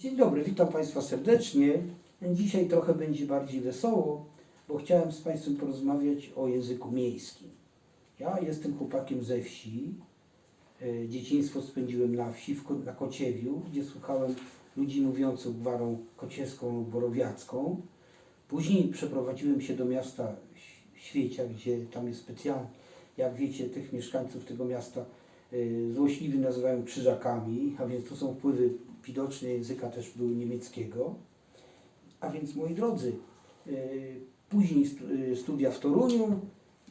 Dzień dobry, witam Państwa serdecznie. Dzisiaj trochę będzie bardziej wesoło, bo chciałem z Państwem porozmawiać o języku miejskim. Ja jestem chłopakiem ze wsi. E, Dzieciństwo spędziłem na wsi, na Kociewiu, gdzie słuchałem ludzi mówiących gwarą kocieską lub borowiacką. Później przeprowadziłem się do miasta Świecia, gdzie tam jest specjalnie, jak wiecie, tych mieszkańców tego miasta y, złośliwi nazywają krzyżakami, a więc tu są wpływy widoczne języka też były niemieckiego. A więc moi drodzy, y, później y, studia w Toruniu,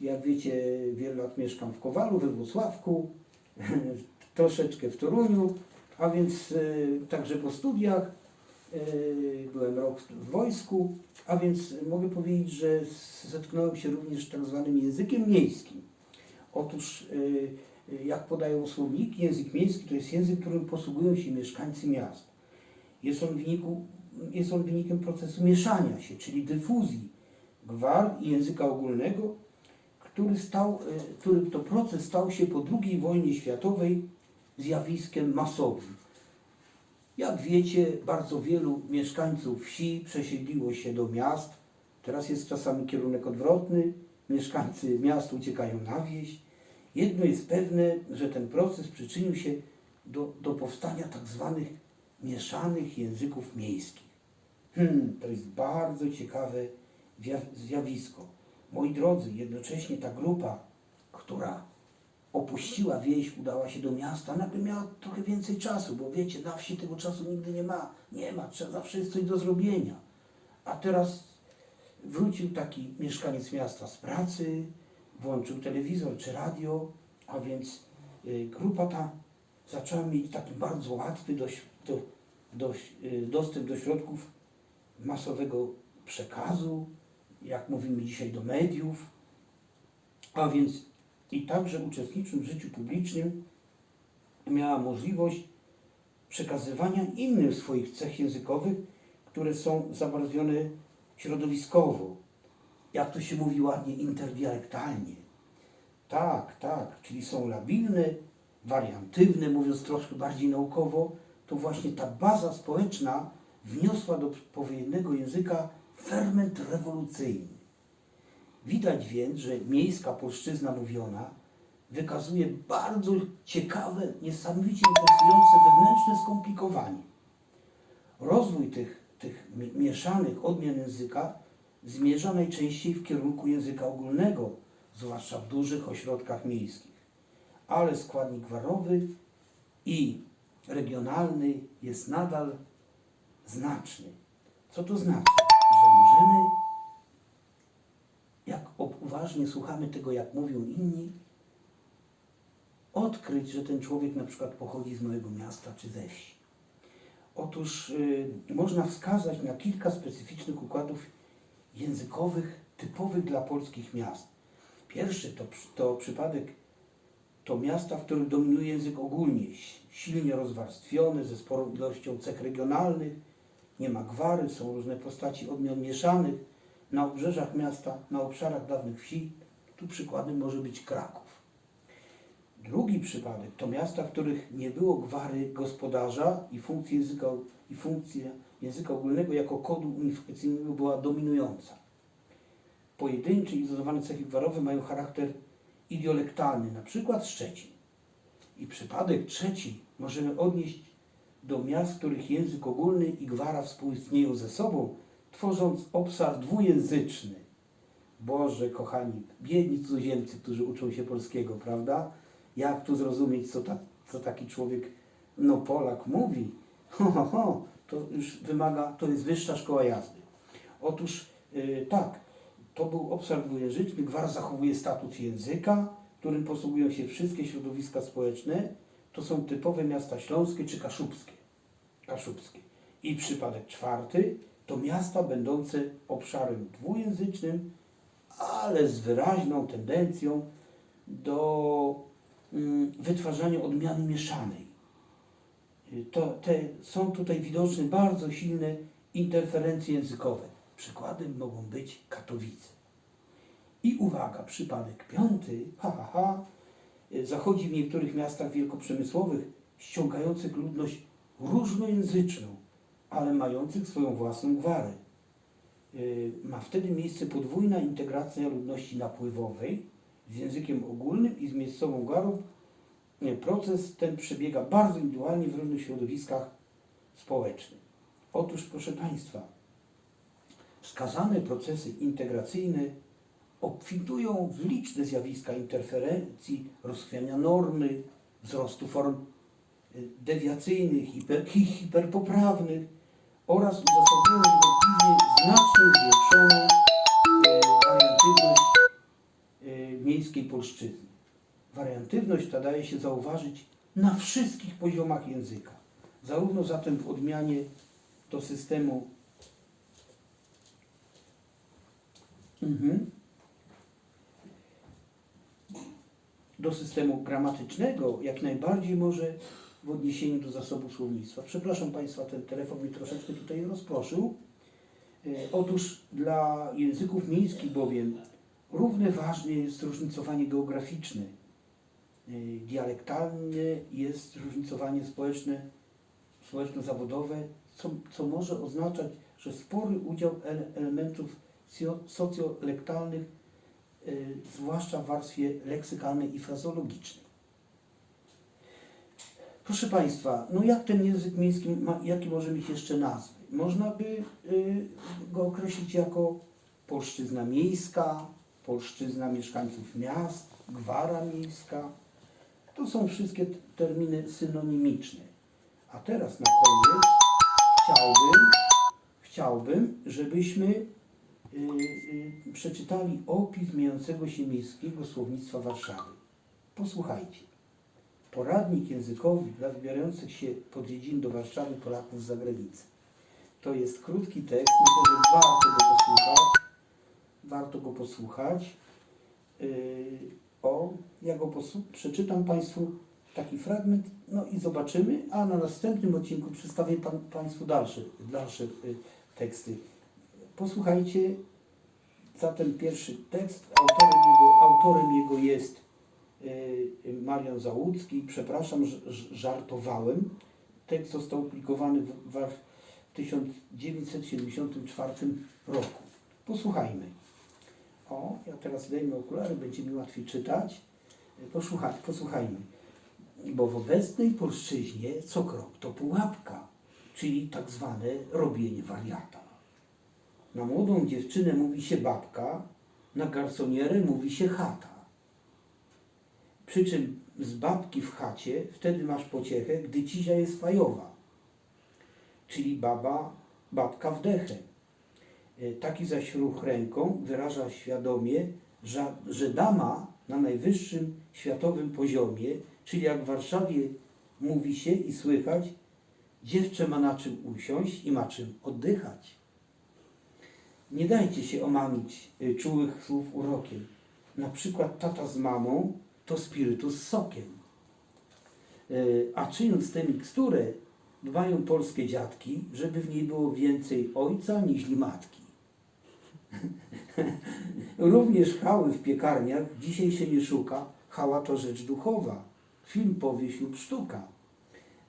jak wiecie, wiele lat mieszkam w Kowalu, we Włocławku, troszeczkę w Toruniu, a więc y, także po studiach byłem rok w- wojsku, a więc mogę powiedzieć, że zetknąłem się również z tak zwanym językiem miejskim. Otóż, jak podają słowniki, język miejski to jest język, którym posługują się mieszkańcy miast. Jest on, wyniku, jest on wynikiem procesu mieszania się, czyli dyfuzji gwar i języka ogólnego, który, stał, y, który to proces stał się po II wojnie światowej zjawiskiem masowym. Jak wiecie, bardzo wielu mieszkańców wsi przesiedliło się do miast. Teraz jest czasami kierunek odwrotny. Mieszkańcy miast uciekają na wieś. Jedno jest pewne, że ten proces przyczynił się do, do powstania tak zwanych mieszanych języków miejskich. Hmm, to jest bardzo ciekawe zjawisko. Moi drodzy, jednocześnie ta grupa, która opuściła wieś, udała się do miasta, nagle miała trochę więcej czasu, bo wiecie, na wsi tego czasu nigdy nie ma. Nie ma, trzeba, zawsze jest coś do zrobienia. A teraz wrócił taki mieszkaniec miasta z pracy, włączył telewizor czy radio, a więc y, grupa ta zaczęła mieć taki bardzo łatwy dość, do, y, dostęp do środków masowego przekazu, jak mówimy dzisiaj, do mediów, a więc i także uczestniczył w życiu publicznym, miała możliwość przekazywania innych swoich cech językowych, które są zabarwione środowiskowo. Jak to się mówi ładnie, interdialektalnie. Tak, tak, czyli są labilne, wariantywne, mówiąc troszkę bardziej naukowo, to właśnie ta baza społeczna wniosła do powojennego języka ferment rewolucyjny. Widać więc, że miejska polszczyzna mówiona wykazuje bardzo ciekawe, niesamowicie interesujące wewnętrzne skomplikowanie. Rozwój tych, tych mi- mieszanych odmian języka zmierza najczęściej w kierunku języka ogólnego, zwłaszcza w dużych ośrodkach miejskich. Ale składnik warowy i regionalny jest nadal znaczny. Co to znaczy? Że możemy jak uważnie słuchamy tego, jak mówią inni, odkryć, że ten człowiek na przykład pochodzi z małego miasta czy ze wsi. Otóż y, można wskazać na kilka specyficznych układów językowych typowych dla polskich miast. Pierwszy to, to przypadek to miasta, w których dominuje język ogólnie, si- silnie rozwarstwione, ze sporą ilością cech regionalnych, nie ma gwary, są różne postaci odmian mieszanych, na obrzeżach miasta, na obszarach dawnych wsi. Tu przykładem może być Kraków. Drugi przypadek to miasta, w których nie było gwary gospodarza i funkcja języka, i funkcja języka ogólnego jako kodu unifikacyjnego była dominująca. Pojedyncze i izolowane cechy gwarowe mają charakter idiolektalny, na przykład Szczecin. I przypadek trzeci możemy odnieść do miast, w których język ogólny i gwara współistnieją ze sobą, tworząc obszar dwujęzyczny. Boże, kochani, biedni cudzoziemcy, którzy uczą się polskiego, prawda? Jak tu zrozumieć, co, ta, co taki człowiek, no Polak mówi? Ho, ho, ho, to już wymaga, to jest wyższa szkoła jazdy. Otóż yy, tak, to był obszar dwujęzyczny, gwar zachowuje status języka, którym posługują się wszystkie środowiska społeczne. To są typowe miasta śląskie czy kaszubskie. kaszubskie. I przypadek czwarty to miasta będące obszarem dwujęzycznym, ale z wyraźną tendencją do mm, wytwarzania odmiany mieszanej. To, te, są tutaj widoczne bardzo silne interferencje językowe. Przykładem mogą być Katowice. I uwaga, przypadek piąty, ha, ha, ha, zachodzi w niektórych miastach wielkoprzemysłowych ściągających ludność różnojęzyczną, ale mających swoją własną gwarę. Y, Ma wtedy miejsce podwójna integracja ludności napływowej z językiem ogólnym i z miejscową gwarą. Y, Proces ten przebiega bardzo indywidualnie w różnych środowiskach społecznych. Otóż, proszę Państwa, wskazane procesy integracyjne obfitują w liczne zjawiska interferencji, rozchwiania normy, wzrostu form y, dewiacyjnych, hiper, hi- hiperpoprawnych oraz uzasadniają niewątpliwie znacznie zwiększoną wariantywność y, miejskiej polszczyzny. Wariantywność ta daje się zauważyć na wszystkich poziomach języka, zarówno zatem w odmianie do systemu Mhm. do systemu gramatycznego, jak najbardziej może w odniesieniu do zasobu słownictwa. Przepraszam Państwa, ten telefon mnie troszeczkę tutaj rozproszył. E, Otóż dla języków miejskich bowiem równie ważne jest zróżnicowanie geograficzne. E, Dialektalne jest zróżnicowanie społeczne, społeczno-zawodowe, co, co może oznaczać, że spory udział ele- elementów socjolektalnych y, zwłaszcza w warstwie leksykalnej i frazologicznej. Proszę Państwa, no jak ten język miejski, ma, jaki może mieć jeszcze nazwy? Można by y, go określić jako polszczyzna miejska, polszczyzna mieszkańców miast, gwara miejska. To są wszystkie terminy synonimiczne. A teraz na koniec chciałbym, chciałbym, żebyśmy y, y, przeczytali opis zmieniającego się miejskiego słownictwa Warszawy. Posłuchajcie. Poradnik językowy dla wybierających się pod dziedzin do Warszawy Polaków z zagranicy. To jest krótki tekst, myślę, że warto go posłuchać. Warto go posłuchać. Yy, o, ja go przeczytam Państwu taki fragment, no i zobaczymy, a na następnym odcinku przedstawię pan, Państwu dalsze, dalsze y, teksty. Posłuchajcie zatem pierwszy tekst. Autorem jego, autorem jego jest y, Marian Załucki. Przepraszam, żartowałem. Tekst został opublikowany w 1974 roku. Posłuchajmy. O, ja teraz zdejmę okulary, będzie mi łatwiej czytać. Y, Posłuchaj, posłuchajmy. Bo w obecnej polszczyźnie co krok to pułapka, czyli tak zwane robienie wariata. Na młodą dziewczynę mówi się babka, na garsonierę mówi się chata. Przy czym z babki w chacie wtedy masz pociechę, gdy cizia jest fajowa, czyli baba, babka. E, Taki zaś ruch ręką wyraża świadomie, że, że dama na najwyższym światowym poziomie, czyli jak w Warszawie mówi się i słychać, dziewczę ma na czym usiąść i ma czym oddychać. Nie dajcie się omamić y, czułych słów urokiem. Na przykład tata z mamą to spirytus z sokiem. Y, A czyniąc tę miksturę, dbają polskie dziadki, żeby w niej było więcej ojca niż matki. Również hały w piekarniach dzisiaj się nie szuka. Hała to rzecz duchowa. Film, powieść lub sztuka.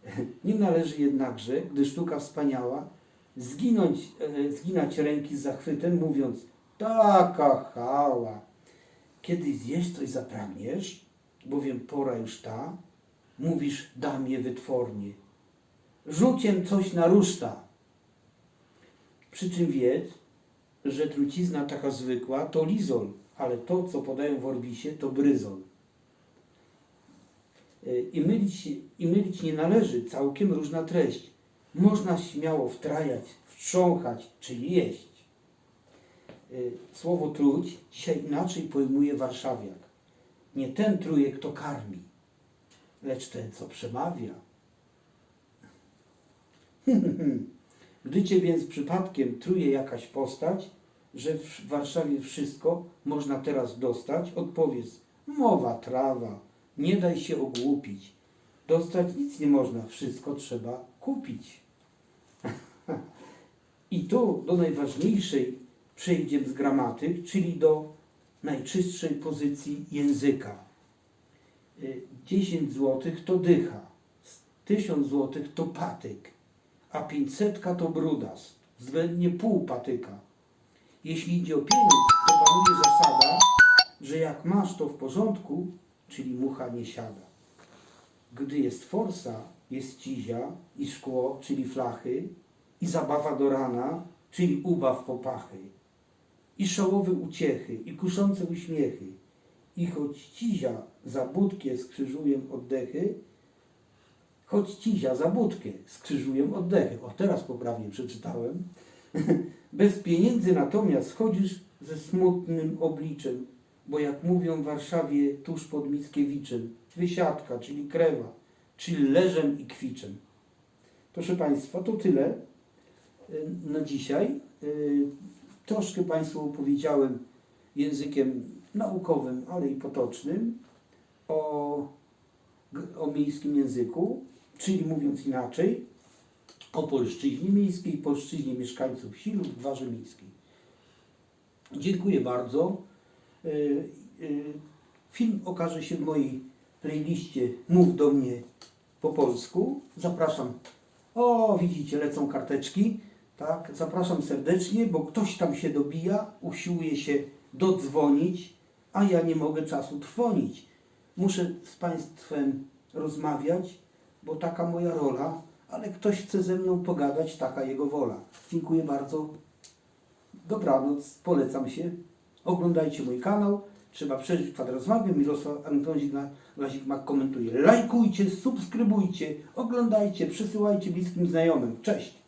Nie należy jednakże, gdy sztuka wspaniała, zginąć, e, zginać ręki z zachwytem, mówiąc taka chała. Kiedy zjeść coś zapragniesz, bowiem pora już ta, mówisz damie wytwornie. Rzuciem coś na ruszta. Przy czym wiedz, że trucizna taka zwykła to lizol, ale to, co podają w orbisie, to bryzol. Y, I mylić, I mylić nie należy całkiem różna treść. Można śmiało wtrajać, wtrząchać, czyli jeść. Y, Słowo truć dzisiaj inaczej pojmuje warszawiak. Nie ten truje, kto karmi, lecz ten, co przemawia. Gdy cię więc przypadkiem truje jakaś postać, że w Warszawie wszystko można teraz dostać, odpowiedz, mowa trawa, nie daj się ogłupić. Dostać nic nie można, wszystko trzeba kupić. I tu do najważniejszej przejdziemy z gramatyk, czyli do najczystszej pozycji języka. Y, 10 zł to dycha, 1000 zł to patyk, a 500 to brudas, względnie pół patyka. Jeśli idzie o pieniądz, to panuje zasada, że jak masz to w porządku, czyli mucha nie siada. Gdy jest forsa, jest cizia i szkło, czyli flachy, i zabawa do rana, czyli ubaw popachy, i szołowe uciechy, i kuszące uśmiechy, i choć cizia za budkę skrzyżuję oddechy, choć cizia za budkę skrzyżuję oddechy. O, teraz poprawnie przeczytałem. Bez pieniędzy natomiast chodzisz ze smutnym obliczem, bo jak mówią w Warszawie tuż pod Mickiewiczem, wysiadka, czyli krewa, czyli leżem i kwiczem. Proszę Państwa, to tyle na dzisiaj. Y, Troszkę Państwu opowiedziałem językiem naukowym, ale i potocznym o, o miejskim języku, czyli mówiąc inaczej, o polszczyźnie miejskiej, polszczyźnie mieszkańców wsi lub gwarze miejskiej. Dziękuję bardzo. Y, y, Film okaże się w mojej playliście Mów do mnie po polsku. Zapraszam. O, widzicie, lecą karteczki. Tak, zapraszam serdecznie, bo ktoś tam się dobija, usiłuje się dodzwonić, a ja nie mogę czasu trwonić. Muszę z Państwem rozmawiać, bo taka moja rola, ale ktoś chce ze mną pogadać, taka jego wola. Dziękuję bardzo. Dobranoc, polecam się. Oglądajcie mój kanał. Trzeba przeżyć kwadrat rozmawiam. Mirosław Antonik Lazik komentuje. Lajkujcie, subskrybujcie, oglądajcie, przesyłajcie bliskim znajomym. Cześć!